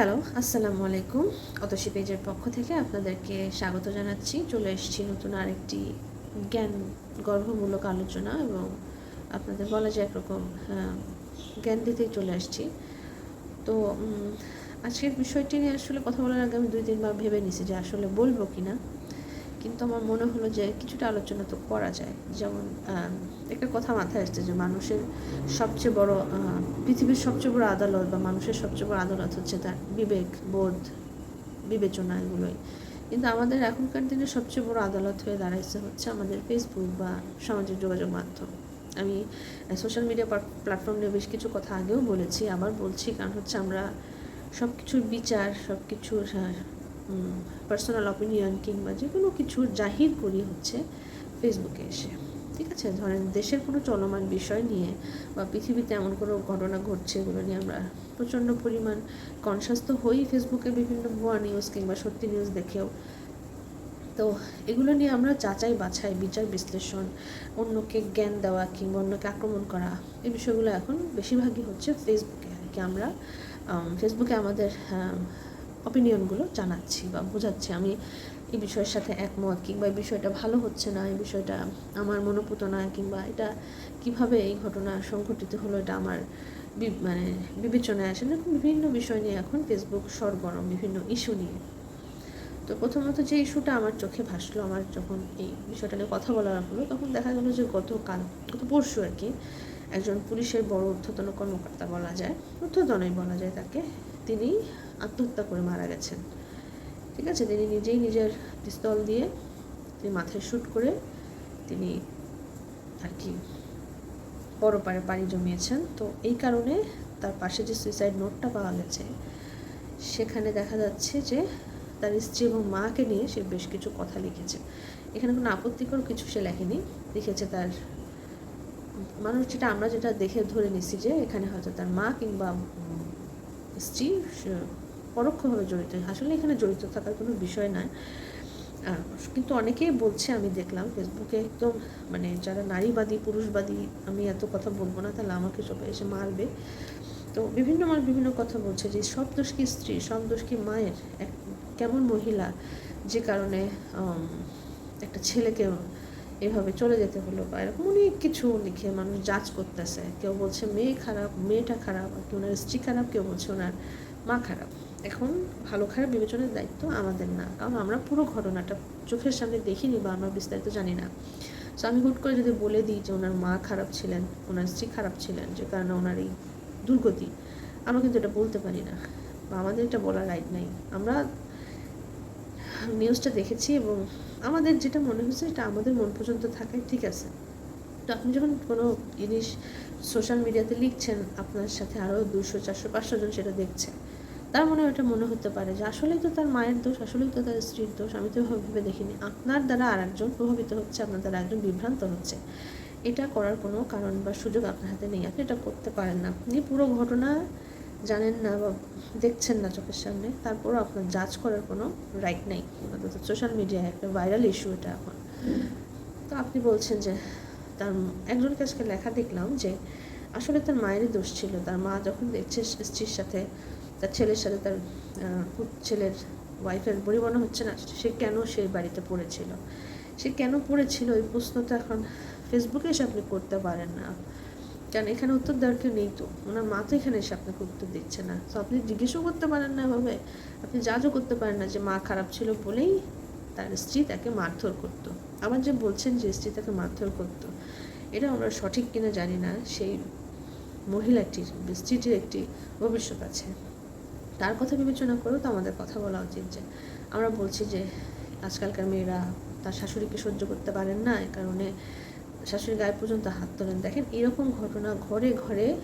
Hello আসসালামু আলাইকুম। অতসী পেজের পক্ষ থেকে আপনাদেরকে স্বাগত জানাচ্ছি। চলে এসেছি নতুন আরেকটি জ্ঞান গর্ভমূলক আলোচনা এবং আপনাদের বলা যায় একরকম আহ, জ্ঞান দিতেই চলে আসছি। তো আজকের বিষয়টি নিয়ে আসলে কথা বলার আগে আমি দুই তিনবার ভেবে নিছি যে আসলে বলব কি না কিন্তু আমার মনে হলো যে কিছুটা আলোচনা তো করা যায়। যেমন একটা কথা মাথায় আসছে যে মানুষের সবচেয়ে বড় পৃথিবীর সবচেয়ে বড় আদালত বা মানুষের সবচেয়ে বড় আদালত হচ্ছে তার বিবেক, বোধ, বিবেচনা এগুলোই। কিন্তু আমাদের এখনকার দিনে সবচেয়ে বড় আদালত হয়ে দাঁড়াইছে হচ্ছে আমাদের ফেসবুক বা সামাজিক যোগাযোগ মাধ্যম। আমি সোশ্যাল মিডিয়া প্ল্যাটফর্ম নিয়ে বেশ কিছু কথা আগেও বলেছি, আবার বলছি কারণ হচ্ছে আমরা সব কিছুর বিচার সব কিছুর পার্সোনাল অপিনিয়ন কিংবা যে কোনো কিছুর জাহির করি হচ্ছে ফেসবুকে এসে। ঠিক আছে? ধরেন দেশের কোনো চলমান বিষয় নিয়ে বা পৃথিবীতে এমন কোনো ঘটনা ঘটছে এগুলো নিয়ে আমরা প্রচণ্ড পরিমাণ কনসাস তো হই ফেসবুকে বিভিন্ন ভুয়া নিউজ কিংবা সত্যি নিউজ দেখেও। তো এগুলো নিয়ে আমরা যাচাই বাছাই, বিচার বিশ্লেষণ, অন্যকে জ্ঞান দেওয়া কিংবা অন্যকে আক্রমণ করা, এই বিষয়গুলো এখন বেশিরভাগই হচ্ছে ফেসবুকে আর কি আমরা ফেসবুকে আমাদের অপিনিয়নগুলো জানাচ্ছি বা বোঝাচ্ছি। আমি এই বিষয়ের সাথে একমত কিংবা এই বিষয়টা ভালো হচ্ছে না, এই বিষয়টা আমার মনোপুত নয় কিংবা এটা কীভাবে এই ঘটনা সংঘটিত হলো এটা আমার মানে বিবেচনায় আসে না বিভিন্ন বিষয় নিয়ে এখন ফেসবুক সরগরম, বিভিন্ন ইস্যু নিয়ে। তো প্রথমত যে ইস্যুটা আমার চোখে ভাসলো, আমার যখন এই বিষয়টা নিয়ে কথা বলা হলো, তখন দেখা গেলো যে গতকাল, গত পরশু আর কি, একজন পুলিশের বড় ঊর্ধ্বতন কর্মকর্তা বলা যায়, ঊর্ধ্বতনই বলা যায় তাকে, তিনি আত্মহত্যা করে মারা গেছেন। ঠিক আছে? তিনি নিজেই নিজের পিস্তল দিয়ে তিনি মাথায় শ্যুট করে তিনি আর কি বড় পারে পানি জমিয়েছেন। তো এই কারণে তার পাশে যে সুইসাইড নোটটা পাওয়া গেছে, সেখানে দেখা যাচ্ছে যে তার স্ত্রী এবং মাকে নিয়ে সে বেশ কিছু কথা লিখেছে। এখানে কোনো আপত্তিকর কিছু সে লেখেনি। লিখেছে তার মানুষ যেটা আমরা যেটা দেখে ধরে নিছি যে এখানে হয়তো তার মা কিংবা স্ত্রী পরোক্ষভাবে জড়িত। আসলে এখানে জড়িত থাকার কোনো বিষয় নয়। কিন্তু অনেকেই বলছে, আমি দেখলাম ফেসবুকে একদম মানে যারা নারীবাদী, পুরুষবাদী, আমি এত কথা বলব না, তাহলে আমাকে সবাই এসে মারবে। তো বিভিন্ন মানুষ বিভিন্ন কথা বলছে যে, সব দোষ কি স্ত্রী, সব দোষ কি মায়ের? এক, কেমন মহিলা? যে কারণে একটা ছেলেকে এভাবে চলে যেতে হলো বা এরকম অনেক কিছু লিখে মানুষ জাজ করতেছে। কেউ বলছে, মেয়ে খারাপ, মেয়েটা খারাপ, আর কেউ ওনার স্ত্রী খারাপ, কেউ বলছে, ওনার মা খারাপ। এখন ভালো খারাপ বিবেচনার দায়িত্ব আমাদের না। কারণ আমরা পুরো ঘটনাটা চোখের সামনে দেখিনি বা আমরা বিস্তারিত জানি না। সো আমি হুট করে যদি বলে দিই যে ওনার মা খারাপ ছিলেন, ওনার স্ত্রী খারাপ ছিলেন, যে কারণে ওনার এই দুর্গতি, আমরা কিন্তু এটা বলতে পারি না। বা আমাদের এটা বলার রাইট নাই। আমরা নিউজটা দেখেছি এবং আমাদের যেটা মনে হচ্ছে এটা আমাদের মন পর্যন্ত থাকাই ঠিক আছে। তো আপনি যখন কোনো জিনিস সোশ্যাল মিডিয়াতে লিখছেন, আপনার সাথে আরও দুশো চারশো, পাঁচশো জন সেটা দেখছে। তার মনে ওটা মনে হতে পারে যে আসলেই তো তার মায়ের দোষ, আসলেই তো তার স্ত্রীর দোষ, আমি তো ভেবে দেখিনি। আপনার দ্বারা আর একজন প্রভাবিত হচ্ছে, আপনার দ্বারা একজন বিভ্রান্ত হচ্ছে। এটা করার কোনো কারণ বা সুযোগ আপনার হাতে নেই। আপনি এটা করতে পারেন না। আপনি পুরো ঘটনা জানেন না বা দেখছেন না চোখের সামনে, তারপরও আপনার জাজ করার কোনো রাইট নেই। অন্তত সোশ্যাল মিডিয়ায় একটা ভাইরাল ইস্যু এটা এখন। তো আপনি বলছেন যে তার একজন কাছকে লেখা দেখলাম যে আসলে তার মায়েরই দোষ ছিল। তার মা যখন দেখছে স্ত্রীর সাথে তার ছেলের সাথে তার ছেলের ওয়াইফের পরিবর্তন হচ্ছে না। সে কেন সে বাড়িতে পড়েছিল? সে কেন পড়েছিল? এই প্রশ্ন তো এখন ফেসবুকে এসে আপনি করতে পারেন না। কারণ এখানে উত্তর দেওয়ার কেউ নেই তো। ওনার মা তো এখানে এসে আপনাকে উত্তর দিচ্ছে না। তো আপনি জিজ্ঞেসও করতে পারেন না এভাবে। আপনি জাজও করতে পারেন না যে মা খারাপ ছিল বলেই তার স্ত্রী তাকে মারধর করতো। আবার যে বলছেন যে স্ত্রী তাকে মারধর করতো। এটা আমরা সঠিক কিনা জানি না। সেই মহিলাটির, স্ত্রীটির একটি ভবিষ্যৎ আছে। তার কথা বিবেচনা করেও তো আমাদের কথা বলা উচিত যে, আমরা বলছি যে, আজকালকার মেয়েরা তার শাশুড়িকে সহ্য করতে পারেন না এই কারণে শাশুড়ি গায়ে পর্যন্ত হাত তোলেন। দেখেন, এরকম ঘটনা ঘরে ঘরে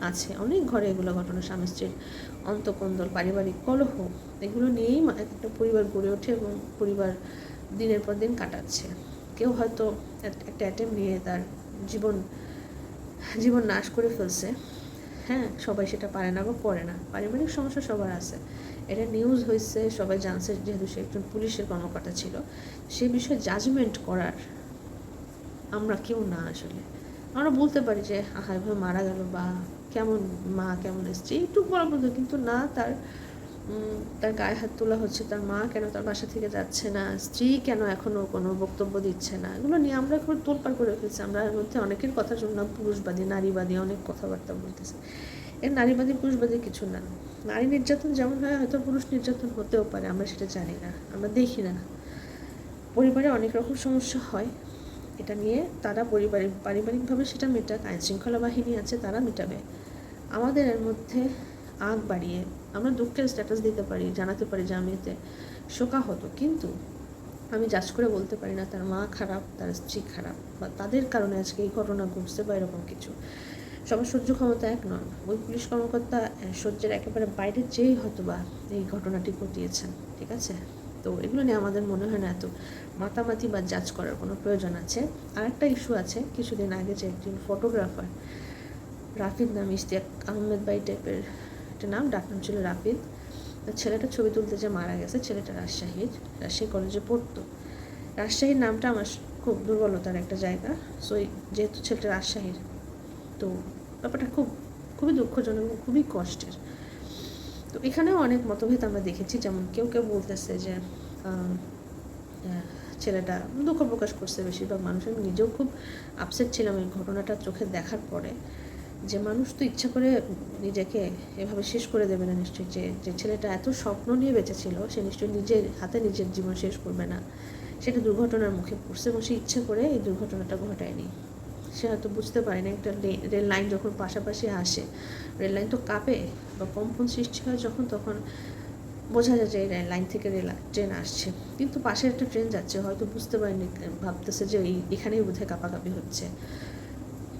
আছে। অনেক ঘরে এগুলো ঘটনা। স্বামী স্ত্রীর অন্তকন্দল, পারিবারিক কলহ, এগুলো নিয়েই একটা পরিবার গড়ে ওঠে এবং পরিবার দিনের পর দিন কাটাচ্ছে। কেউ হয়তো এক- একটা অ্যাটেম নিয়ে তার জীবন জীবন নাশ করে ফেলছে। হ্যাঁ সবাই সেটা পারে না বা করে না। পারিবারিক সমস্যা সবার আছে। এটা নিউজ হয়েছে সবাই জানছে, যেহেতু সে একজন পুলিশের কর্মকর্তা ছিল। সে বিষয়ে জাজমেন্ট করার আমরা কেউ না আসলে। আমরা বলতে পারি যে, আহা, এভাবে মারা গেল বা কেমন মা, কেমন স্ত্রী? একটু বলা কিন্তু না, তার তার গায়ে হাত তোলা হচ্ছে, তার মা কেন তার বাসা থেকে যাচ্ছে না? স্ত্রী কেন এখনও কোনো বক্তব্য দিচ্ছে না? এগুলো নিয়ে আমরা এখন তোলপাড় করে ফেলছি। আমরা এর মধ্যে অনেকের কথা শুনলাম পুরুষবাদী, নারীবাদী অনেক কথাবার্তা বলতেছে। এর নারীবাদী, পুরুষবাদী কিছু না। নারী নির্যাতন যেমন হয়, হয়তো পুরুষ নির্যাতন হতেও পারে, আমরা সেটা জানি না। আমরা দেখি না। পরিবারে অনেক রকম সমস্যা হয়। এটা নিয়ে তারা পরিবারিক পারিবারিকভাবে সেটা মেটাক আইন শৃঙ্খলা বাহিনী আছে, তারা মেটাবে। আমাদের এর মধ্যে আগ বাড়িয়ে আমরা দুঃখের স্ট্যাটাস দিতে পারি, জানাতে পারি যে আমি এতে শোকাহত। কিন্তু আমি জাজ করে বলতে পারি না, তার মা খারাপ, তার স্ত্রী খারাপ বা তাদের কারণে আজকে এই ঘটনা ঘটছে বা এরকম কিছু। সবার সহ্য ক্ষমতা এক নন ওই পুলিশ কর্মকর্তা সহ্যের একেবারে বাইরে যেই হয়তো বা এই ঘটনাটি ঘটিয়েছেন, ঠিক আছে? তো এগুলো নিয়ে আমাদের মনে হয় না এত মাতামাতি বা জাজ করার কোনো প্রয়োজন আছে। আর একটা ইস্যু আছে, কিছুদিন আগে যে একজন ফটোগ্রাফার রাফিদ নাম ইশতিয়াক আহমেদ বাই টাইপের একটা নাম ডাকনাম ছিল রাফিদ। ছেলেটা ছবি তুলতে যে মারা গেছে, ছেলেটা রাজশাহীর রাজশাহী কলেজে পড়তো। রাজশাহীর নামটা আমার খুব দুর্বলতার একটা জায়গা। সো যেহেতু ছেলেটা রাজশাহীর, তো ব্যাপারটা খুব, খুবই দুঃখজনক এবং খুবই কষ্টের। তো এখানেও অনেক মতভেদ আমরা দেখেছি, যেমন কেউ কেউ বলতেছে যে ছেলেটা দুঃখ প্রকাশ করছে বেশিরভাগ মানুষ। আমি নিজেও খুব আপসেট ছিলাম এই ঘটনাটা চোখে দেখার পরে। যে মানুষ তো ইচ্ছা করে নিজেকে এভাবে শেষ করে দেবে না নিশ্চয়ই। যে যে ছেলেটা এত স্বপ্ন নিয়ে বেঁচেছিল, সে নিশ্চয়ই নিজের হাতে নিজের জীবন শেষ করবে না। সেটা দুর্ঘটনার মুখে পড়ছে এবং সে ইচ্ছে করে এই দুর্ঘটনাটা ঘটায়নি। সে হয়তো বুঝতে পারে না একটা রেল লাইন যখন পাশাপাশি আসে, রেল লাইন তো কাঁপে বা কম্পন সৃষ্টি হয় যখন, তখন বোঝা যায় যে এই লাইন থেকে রেল ট্রেন আসছে। কিন্তু পাশে একটা ট্রেন যাচ্ছে, হয়তো বুঝতে পারেনি, ভাবতেছে যে এই, এখানেই বোধহয় কাঁপাকাঁপি হচ্ছে।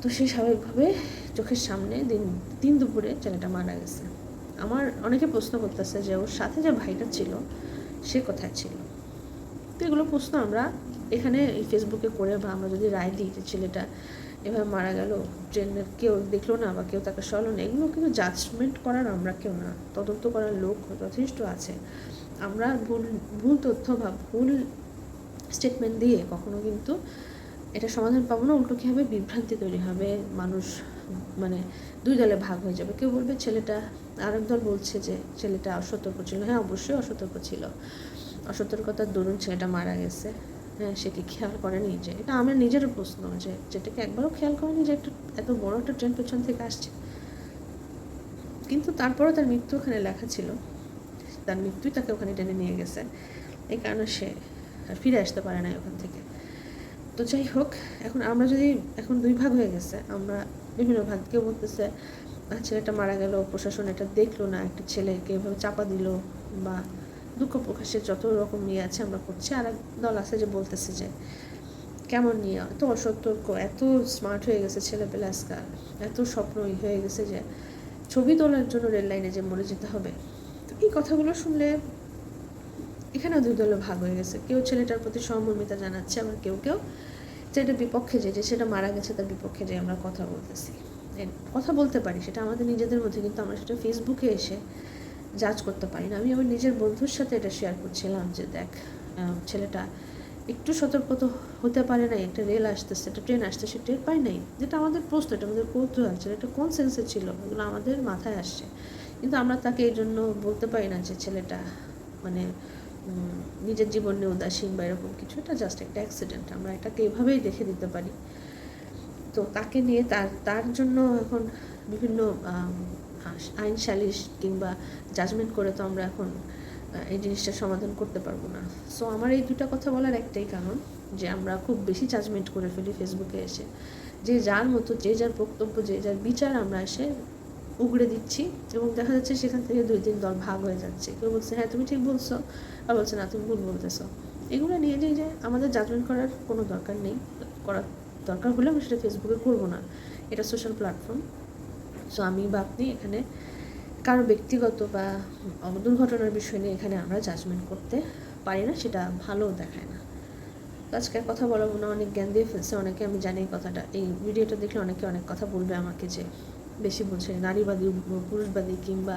তো সে স্বাভাবিকভাবে চোখের সামনে দিন দিন দুপুরে ছেলেটা মারা গেছে। আমার অনেকে প্রশ্ন করতেছে যে ওর সাথে যে ভাইটা ছিল, সে কোথায় ছিল? তো এগুলো প্রশ্ন আমরা এখানে এই ফেসবুকে করে বা আমরা যদি রায় দিই যে ছেলেটা এভাবে মারা গেল ট্রেনের কেউ দেখল না বা কেউ তাকে সরলো না, এগুলো কিন্তু জাজমেন্ট করার আমরা কেউ না। তদন্ত করার লোক যথেষ্ট আছে। আমরা ভুল ভুল তথ্য বা ভুল স্টেটমেন্ট দিয়ে কখনো কিন্তু এটা সমাধান পাবো না, উল্টো কী হবে বিভ্রান্তি তৈরি হবে, মানুষ মানে দুই দলে ভাগ হয়ে যাবে। কেউ বলবে ছেলেটা, আরেক দল বলছে যে ছেলেটা অসতর্ক ছিল। হ্যাঁ অবশ্যই অসতর্ক ছিল। অসতর্কতার দরুন ছেলেটা মারা গেছে। হ্যাঁ সে কি খেয়াল করেনি যে, এটা আমার নিজেরও প্রশ্ন যে, যেটাকে একবারও খেয়াল করেনি যে একটা, এত বড় একটা ট্রেন পেছন থেকে আসছে। কিন্তু তারপরেও তার মৃত্যু ওখানে লেখা ছিল। তার মৃত্যুই তাকে ওখানে টেনে নিয়ে গেছে। এই কারণে সে ফিরে আসতে পারে না ওখান থেকে। তো যাই হোক এখন আমরা যদি এখন দুই ভাগ হয়ে গেছে। আমরা বিভিন্ন ভাগ কেউ বলতেছে "আহ, ছেলেটা মারা গেল প্রশাসন এটা দেখল না একটা ছেলেকে এভাবে চাপা দিল বা দুঃখ প্রকাশের যত রকম ইয়ে আছে আমরা করছি। আর এক দল আছে যে বলতেছে যে কেমন নিয়ে এত অসতর্ক এত স্মার্ট হয়ে গেছে ছেলেপেলে আজকাল এত স্বপ্নই হয়ে গেছে যে ছবি তোলার জন্য রেল লাইনে যে মরে যেতে হবে। তো এই কথাগুলো শুনলে এখানেও দুই দলে ভাগ হয়ে গেছে। কেউ ছেলেটার প্রতি সহমর্মিতা জানাচ্ছে, আবার কেউ কেউ ছেলেটার বিপক্ষে যে যে সেটা মারা গেছে তার বিপক্ষে যে আমরা কথা বলতেছি। কথা বলতে পারি, সেটা আমাদের নিজেদের মধ্যে, কিন্তু আমরা সেটা ফেসবুকে এসে জাজ করতে পারি না। আমি আমার নিজের বন্ধুর সাথে এটা শেয়ার করছিলাম যে, দেখ ছেলেটা একটু সতর্ক তো হতে পারে নাই, একটা রেল আসতেছে, একটা ট্রেন আসছে, সে টের নাই। যেটা আমাদের প্রশ্ন, এটা আমাদের কৌতূহল ছিল এটা কোন সেন্সে ছিল? এগুলো আমাদের মাথায় আসছে। কিন্তু আমরা তাকে এই জন্য বলতে পারি না যে, ছেলেটা মানে নিজের জীবন নিয়ে উদাসীন বা এরকম কিছু, এটা জাস্ট একটা অ্যাক্সিডেন্ট আমরা এটাকে এভাবেই দেখে দিতে পারি। তো তাকে নিয়ে তার তার জন্য এখন বিভিন্ন আইন সালিশ কিংবা জাজমেন্ট করে তো আমরা এখন এই জিনিসটা সমাধান করতে পারব না। সো আমার এই দুটা কথা বলার একটাই কারণ যে আমরা খুব বেশি জাজমেন্ট করে ফেলি ফেসবুকে এসে। যে যার মতো, যে যার বক্তব্য, যে যার বিচার আমরা এসে উগড়ে দিচ্ছি এবং দেখা যাচ্ছে সেখান থেকে দুই তিন দল ভাগ হয়ে যাচ্ছে। কেউ বলছে হ্যাঁ তুমি ঠিক বলছো। আর বলছে, না, তুমি ভুল বলতেছো। এগুলো নিয়ে যে যে আমাদের জাজমেন্ট করার কোনো দরকার নেই, করার দরকার হলে আমি সেটা ফেসবুকে করব না। এটা সোশ্যাল প্ল্যাটফর্ম সো আমি বা আপনি এখানে কারও ব্যক্তিগত বা দুর্ঘটনার বিষয় নিয়ে এখানে আমরা জাজমেন্ট করতে পারি না, সেটা ভালো দেখায় না। আজকে কথা বলা মনে অনেক জ্ঞান দিয়ে ফেলছে অনেকে, আমি জানি এই কথাটা। এই ভিডিওটা দেখলে অনেকে অনেক কথা বলবে আমাকে যে বেশি বলছে নারীবাদী, পুরুষবাদী কিংবা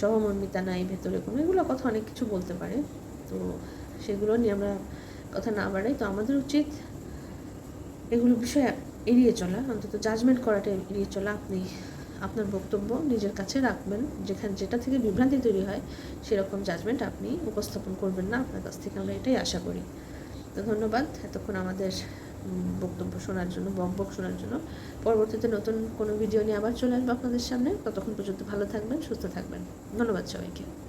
সহমর্মিতা নাই, ভেতরে কোনো, এগুলো কথা অনেক কিছু বলতে পারে। তো সেগুলো নিয়ে আমরা কথা না বাড়াই। তো আমাদের উচিত এগুলো বিষয়ে এড়িয়ে চলা। অন্তত জাজমেন্ট করাটা এড়িয়ে চলা। আপনি আপনার বক্তব্য নিজের কাছে রাখবেন। যেখানে যেটা থেকে বিভ্রান্তি তৈরি হয়, সেরকম জাজমেন্ট আপনি উপস্থাপন করবেন না। আপনার কাছ থেকে আমরা এটাই আশা করি। তো ধন্যবাদ এতক্ষণ আমাদের বক্তব্য শোনার জন্য বক বক শোনার জন্য। পরবর্তীতে নতুন কোনো ভিডিও নিয়ে আবার চলে আসব আপনাদের সামনে। ততক্ষণ পর্যন্ত ভালো থাকবেন, সুস্থ থাকবেন। ধন্যবাদ সবাইকে।